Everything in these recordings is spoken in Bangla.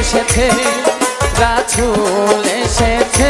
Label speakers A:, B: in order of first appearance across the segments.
A: এসেছে রাসুল এসেছে।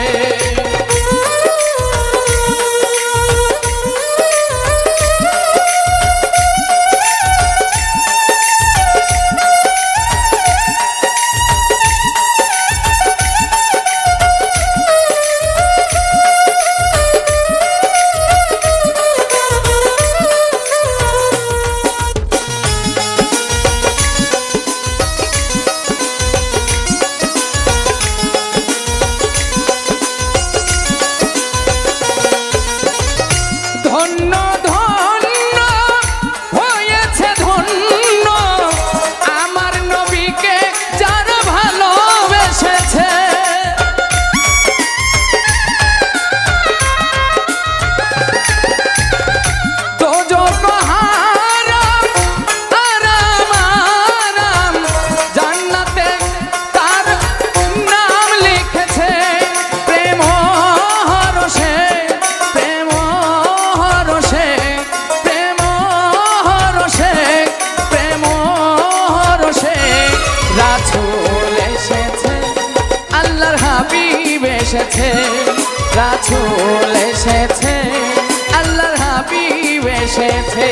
A: এসেছে রাসুল এসেছে আল্লাহ হাবিব এসেছে।